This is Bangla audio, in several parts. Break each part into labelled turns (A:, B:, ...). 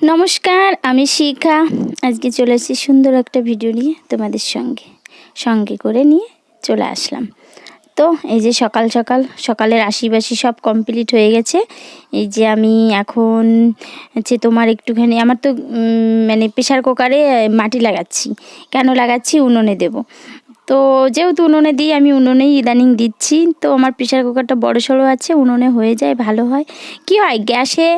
A: নমস্কার, আমি শিখা। আজকে চলে এসেছি সুন্দর একটা ভিডিও নিয়ে তোমাদের সঙ্গে। সঙ্গে করে নিয়ে চলে আসলাম। তো এই যে সকাল সকাল, সকালের আশিবাসি সব কমপ্লিট হয়ে গেছে। এই যে আমি এখন হচ্ছে তোমার একটুখানি, আমার তো মানে প্রেশার কুকারে মাটি লাগাচ্ছি। কেন লাগাচ্ছি? উনুনে দেব। তো যেহেতু উনুনে দিই, আমি উনুনেই ইদানিং দিচ্ছি। তো আমার প্রেশার কুকারটা বড় সড়ো আছে, উনুনে হয়ে যায়, ভালো হয়। কি হয়, গ্যাসে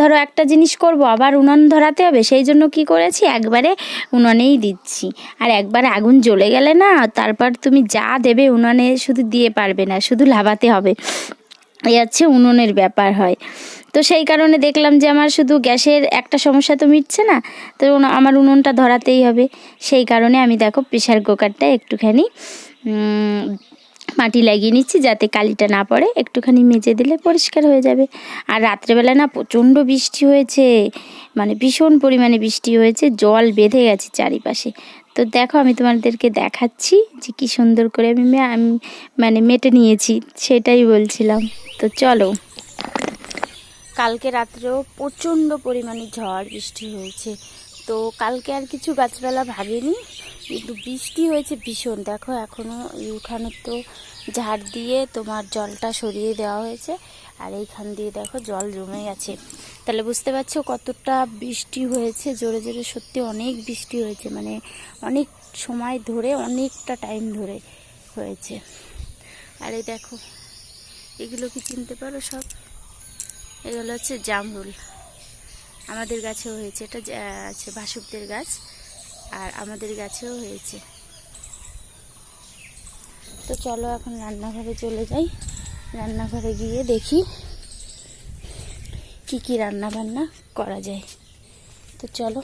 A: ধরো একটা জিনিস করব, আবার উনুন ধরাতে হবে, সেই জন্য কি করেছি, একবারে উনুনেই দিচ্ছি। আর একবারে আগুন জ্বলে গেলে না, তারপর তুমি যা দেবে উনুনে শুধু দিয়ে পারবে না, শুধু লাভাতে হবে। এই হচ্ছে উনুনের ব্যাপার হয়। তো সেই কারণে দেখলাম যে আমার শুধু গ্যাসের একটা সমস্যা তো মিটছে না, তো আমার উনুনটা ধরাতেই হবে। সেই কারণে আমি দেখো প্রেশার কুকারটা একটুখানি মাটি লাগিয়ে নিচ্ছি যাতে কালিটা না পড়ে, একটুখানি মেজে দিলে পরিষ্কার হয়ে যাবে। আর রাত্রেবেলা না প্রচণ্ড বৃষ্টি হয়েছে মানে ভীষণ পরিমাণে বৃষ্টি হয়েছে, জল বেঁধে গেছে চারিপাশে। তো দেখো আমি তোমাদেরকে দেখাচ্ছি যে কি সুন্দর করে আমি মানে মেটে নিয়েছি, সেটাই বলছিলাম। তো চলো। কালকে রাত্রেও প্রচণ্ড পরিমাণে ঝড়, বৃষ্টি হয়েছে। তো কালকে আর কিছু গাছপালা ভাবিনি কিন্তু বৃষ্টি হয়েছে ভীষণ। দেখো এখনও এইখানে তো ঝাড় দিয়ে তোমার জলটা সরিয়ে দেওয়া হয়েছে, আর এইখান দিয়ে দেখো জল জমে গেছে। তাহলে বুঝতে পারছ কতটা বৃষ্টি হয়েছে, জোরে জোরে সত্যি অনেক বৃষ্টি হয়েছে মানে অনেক সময় ধরে, অনেকটা টাইম ধরে হয়েছে। আর এই দেখো, এগুলো কি চিনতে পারো সব? এগুলো হচ্ছে জামরুল। আমাদের গাছেও হয়েছে। এটা আছে ভাসুকদের গাছ। আর আমাদের গাছেও হয়েছে। তো চলো এখন রান্নাঘরে চলে যাই। রান্নাঘরে গিয়ে দেখি কি কি রান্না বান্না করা যায়। তো চলো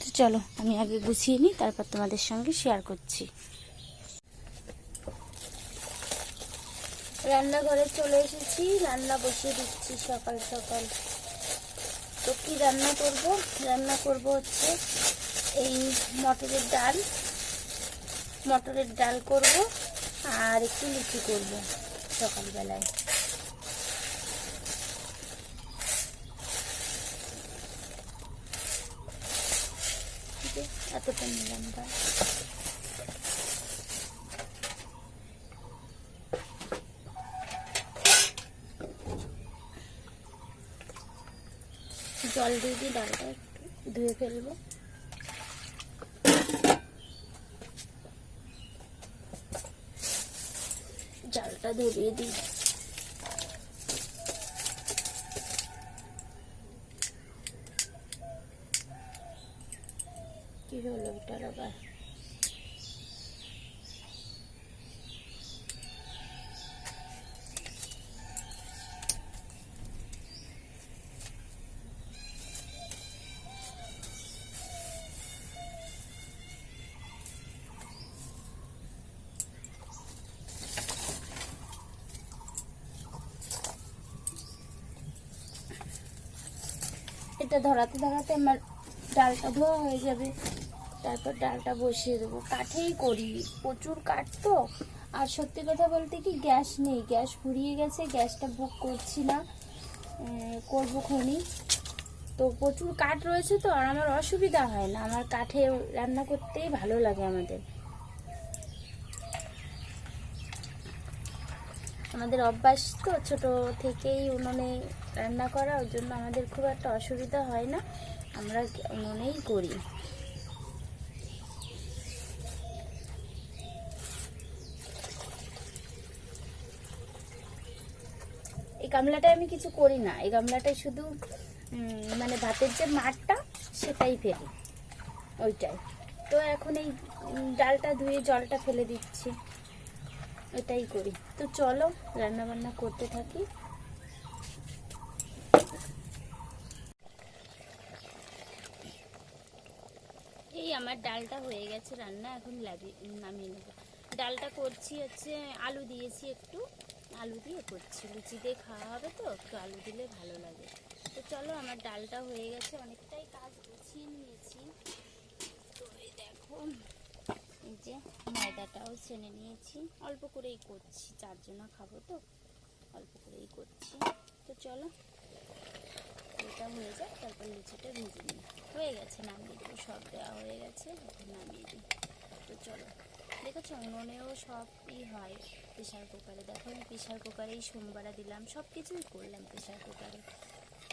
A: তো চলো, আমি আগে গুছিয়ে নিই, তারপর তোমাদের সঙ্গে শেয়ার করছি। রান্নাঘরে চলে এসেছি, রান্না বসিয়ে দিচ্ছি সকাল সকাল। তো কি রান্না করব? রান্না করব হচ্ছে এই মটরের ডাল। মটরের ডাল করব আর একটু লুচি করব সকালবেলায়। এতটা নিলাম ডাল জল দিয়ে দিয়ে ডালটা একটু ধুয়ে ফেলব। জালটা ধরিয়ে দিই। কি হলো এটার আবার? এটা ধরাতে ধরাতে আমার ডালটা ধোয়া হয়ে যাবে। তারপর ডালটা বসিয়ে দেবো। কাঠেই করি। প্রচুর কাঠ তো। আর সত্যি কথা বলতে কি, গ্যাস নেই। গ্যাস ফুরিয়ে গেছে। গ্যাসটা বুক করছি না। করব খনি। তো প্রচুর কাঠ রয়েছে তো, আর আমার অসুবিধা হয় না। আমার কাঠে রান্না করতেই ভালো লাগে আমাদের। আমাদের অভ্যাস তো ছোট থেকেই উনুনে রান্না করা ওর জন্য আমাদের খুব একটা অসুবিধা হয় না। আমরা উনুনেই করি। এই গামলাটায় আমি কিছু করি না। এই গামলাটায় শুধু মানে ভাতের যে মাঠটা, সেটাই ফেলি। ওইটাই। তো এখন এই ডালটা ধুয়ে জলটা ফেলে দিচ্ছি। এটাই করি। তো চলো রান্না বান্না করতে থাকি। এই আমার ডালটা হয়ে গেছে রান্না, এখন লাগিয়ে নামিয়ে নেব। ডালটা করছি হচ্ছে, আলু দিয়েছি একটু। আলু দিয়ে করছি, লুচি দিয়ে খাওয়া হবে তো, একটু আলু দিলে ভালো লাগে। তো চলো, আমার ডালটা হয়ে গেছে, অনেকটাই কাজ গুছিয়ে নিয়েছি। তো এই দেখো এই যে ময়দাটাও ছেনে নিয়েছি। অল্প করেই করছি চারজনা খাব তো। অল্প করেই করছি। তো চলো, এটা হয়ে যাক, তারপর লুচিটা ভেজে নিই। হয়ে গেছে, নামিয়ে দেবো, সব দেওয়া হয়ে গেছে নামিয়ে দিই। তো চলো, দেখেছ, উনুনেও সবই হয় প্রেশার কুকারে। দেখো, আমি প্রেশার কুকারেই সোমবারা দিলাম সব কিছুই করলাম প্রেশার কুকারে।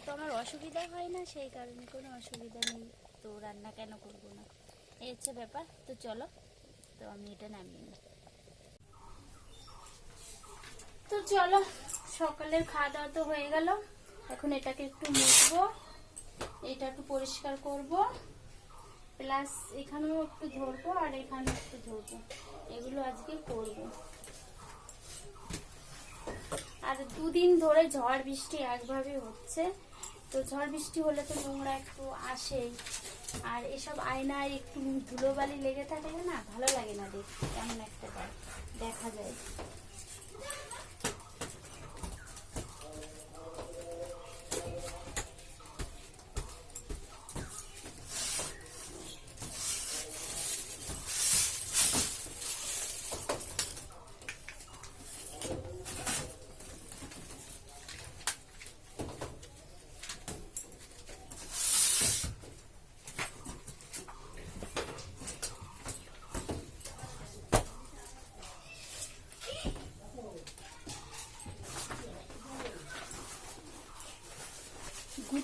A: তো আমার অসুবিধা হয় না, সেই কারণে কোনো অসুবিধা নেই। তো রান্না কেন করব না? এই হচ্ছে ব্যাপার। তো চলো তো আমি এটা নামিয়ে তো চলো, সকালের খাওয়া দাওয়া তো হয়ে গেল। এখন এটাকে একটু মুছবো। এটা একটু পরিষ্কার করব। প্লাস এখানেও একটু ধরবো আর এখানেও একটু ধরবো। এগুলো আজকে করব। আর দুদিন ধরে ঝড় বৃষ্টি একভাবে হচ্ছে। তো ঝড় বৃষ্টি হলে তো নোংরা একটু আসেই। আর এসব আয়নায় একটু ধুলোবালি লেগে থাকলে না ভালো লাগে না দেখতে, কেমন একটা দেখা যায়।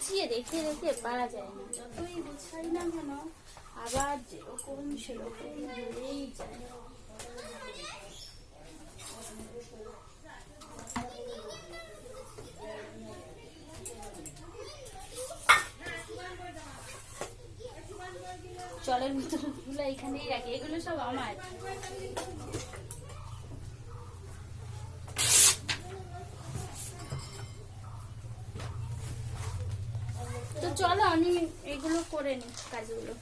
A: গুছিয়ে রেখে রেখে পারা যায় না। যতই গুছাই না কেন, আবার যেরকম সেরকম যায়। জলের বোতলগুলো এখানেই রাখি, এগুলো সব আমার। চলো, আমি এগুলো করে নিই কাজগুলো।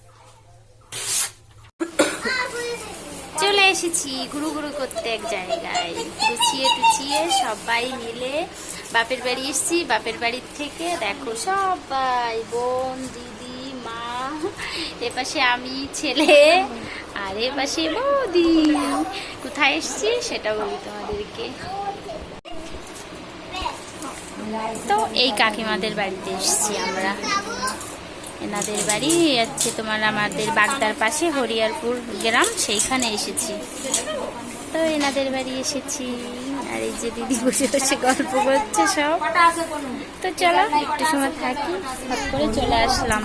A: চলে এসেছি ঘুরু ঘুরু করতে এক জায়গায়। গুছিয়ে টুচিয়ে সবাই মিলে বাপের বাড়ি এসেছি। বাপের বাড়ির থেকে দেখো সবাই বোন, দিদি, মা, এপাশে আমি, ছেলে আর এপাশে বৌদি। কোথায় এসেছি সেটা বলি তোমাদেরকে। তো এই কাকিমাদের বাড়িতে এসেছি আমরা। এনাদের বাড়ি হচ্ছে তোমার আমাদের বাগদার পাশে হরিয়ারপুর গ্রাম, সেইখানে এসেছি। তো এনাদের বাড়ি এসেছি, আর এই যে দিদি বসে বসে গল্প করছে সব। তো চলো, একটু সময় থাকি হট করে চলে আসলাম।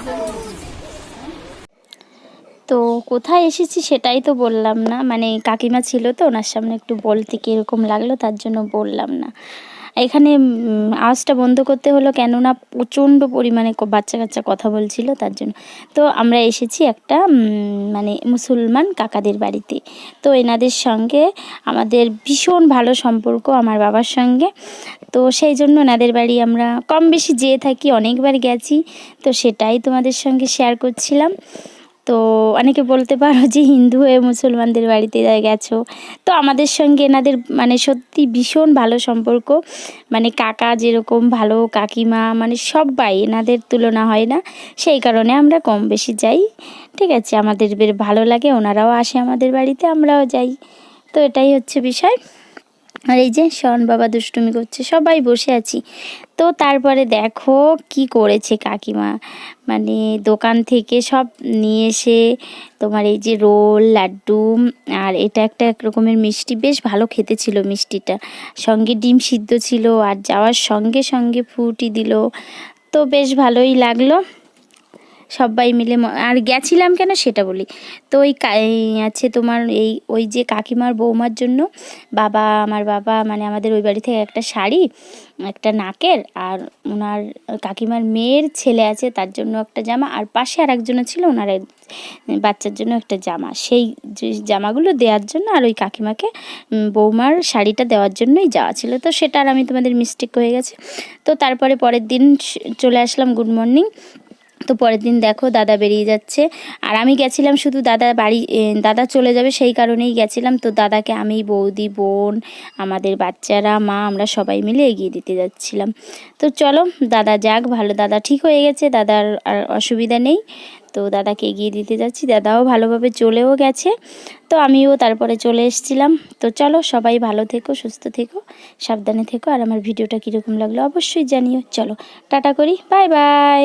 A: তো কোথায় এসেছি সেটাই তো বললাম না। মানে কাকিমা ছিল তো, ওনার সামনে একটু বলতে কীরকম লাগল তার জন্য বললাম না। এখানে আওয়াজটা বন্ধ করতে হলো কেননা প্রচণ্ড পরিমাণে বাচ্চা কাচ্চা কথা বলছিল, তার জন্য। তো আমরা এসেছি একটা মানে মুসলমান কাকাদের বাড়িতে। তো এনাদের সঙ্গে আমাদের ভীষণ ভালো সম্পর্ক আমার বাবার সঙ্গে। তো সেই জন্য এনাদের বাড়ি আমরা কম বেশি যেয়ে থাকি, অনেকবার গেছি। তো সেটাই তোমাদের সঙ্গে শেয়ার করছিলাম। তো অনেকে বলতে পারো যে হিন্দু হয়ে মুসলমানদের বাড়িতে গেছো। তো আমাদের সঙ্গে এনাদের মানে সত্যি ভীষণ ভালো সম্পর্ক। মানে কাকা যেরকম ভালো, কাকিমা মানে সবাই এনাদের তুলনা হয় না। সেই কারণে আমরা কম বেশি যাই। ঠিক আছে, আমাদের বেশ ভালো লাগে, ওনারাও আসে আমাদের বাড়িতে, আমরাও যাই। তো এটাই হচ্ছে বিষয়। আর এই যে শন বাবা দুষ্টুমি করছে, সবাই বসে আছি। তো তারপরে দেখো কি করেছে কাকিমা। মানে দোকান থেকে সব নিয়ে এসে তোমার এই যে রোল, লাড্ডু আর এটা একটা এক রকমের মিষ্টি, বেশ ভালো খেতে ছিল মিষ্টিটা। সঙ্গে ডিম সিদ্ধ ছিল আর যাওয়ার সঙ্গে সঙ্গে ফুটি দিল। তো বেশ ভালোই লাগল। সবাই মিলে আর গেছিলাম কেন সেটা বলি। তো ওই আছে তোমার এই, ওই যে কাকিমার বৌমার জন্য বাবা, আমার বাবা মানে আমাদের ওই বাড়ি থেকে একটা শাড়ি, একটা নাকের আর ওনার কাকিমার মেয়ের ছেলে আছে, তার জন্য একটা জামা আর পাশে আর একজনের ছিল ওনার বাচ্চার জন্য একটা জামা। সেই জামাগুলো দেওয়ার জন্য আর ওই কাকিমাকে বৌমার শাড়িটা দেওয়ার জন্যই যাওয়া ছিল। তো সেটা আর আমি তোমাদের মিস্টেক হয়ে গেছে। তো তারপরে পরের দিন চলে আসলাম গুড মর্নিং তো পরের দিন দেখো দাদা বেরিয়ে যাচ্ছে। আর আমি গেছিলাম শুধু দাদা বাড়ি দাদা চলে যাবে সেই কারণেই গেছিলাম। তো দাদাকে আমি বৌদি, বোন, আমাদের বাচ্চারা, মা, আমরা সবাই মিলে এগিয়ে দিতে যাচ্ছিলাম। তো চলো, দাদা যাক, ভালো দাদা ঠিক হয়ে গেছে, দাদার আর অসুবিধা নেই। তো দাদাকে এগিয়ে দিতে যাচ্ছি, দাদাও ভালোভাবে চলেও গেছে। তো আমিও তারপরে চলে এসেছিলাম। তো চলো, সবাই ভালো থেকো, সুস্থ থেকো, সাবধানে থেকো। আর আমার ভিডিওটা কীরকম লাগল অবশ্যই জানিও। চলো, টাটা করি, বাই বাই।